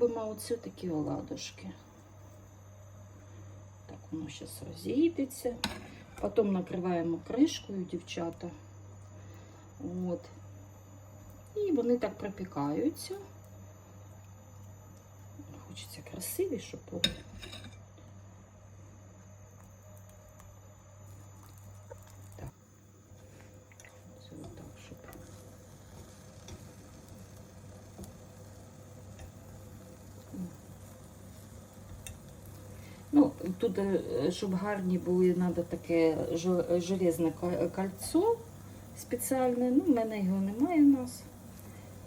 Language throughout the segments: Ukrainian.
робимо оці такі оладушки. Так, воно зараз розійдеться. Потім накриваємо кришкою, дівчата. От. І вони так пропікаються. Хочеться красиві, щоб були. Так. Це отак, щоб. Ну, тут, е, щоб гарні були, треба таке железне кольцо спеціальне. Ну, в мене його немає у нас.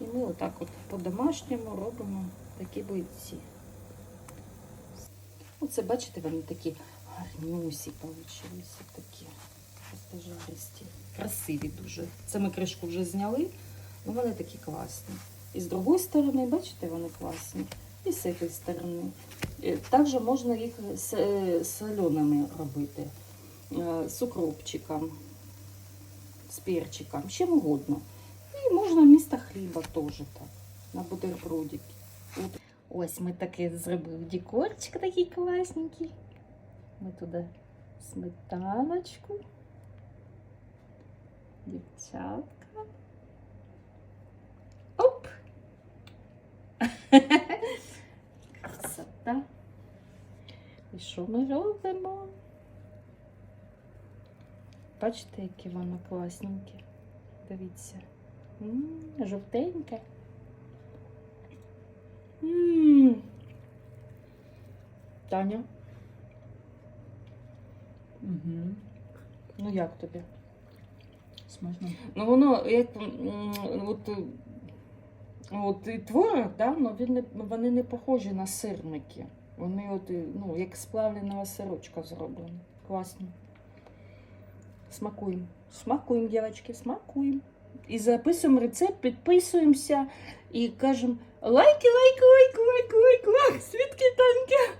І ми отак от по-домашньому робимо такі бойці. Оце, бачите, вони такі гарнюсі получилися такі. Жаристі. Красиві дуже. Це ми кришку вже зняли, але вони такі класні. І з другої сторони, бачите, вони класні. І з цієї сторони. Е, Також можна їх е, соленими робити, е, з укропчиком, з перчиком, чим угодно. І можна вмісто хліба теж так, на бутербродики. Ось ми таки зробили декорчик такий класненький. Ми туди сметаночку, дівчатка. Оп! Красота. І що ми робимо? Бачите, які воно класненьке. Дивіться. М, Жовтеньке. М. Таня, Угу. ну як тобі? Смачно. Ну воно як м, от, от і творог, да, ну, він не, вони не похожі на сирники. Вони от, ну, як з сирочка зроблені. Класно. Смакуємо. Смакуємо, дівчатки, смакуємо. І записуємо рецепт, підписуємося і кажемо лайки, лайки, лайки, лайки, лайки, лайки, свідки танки.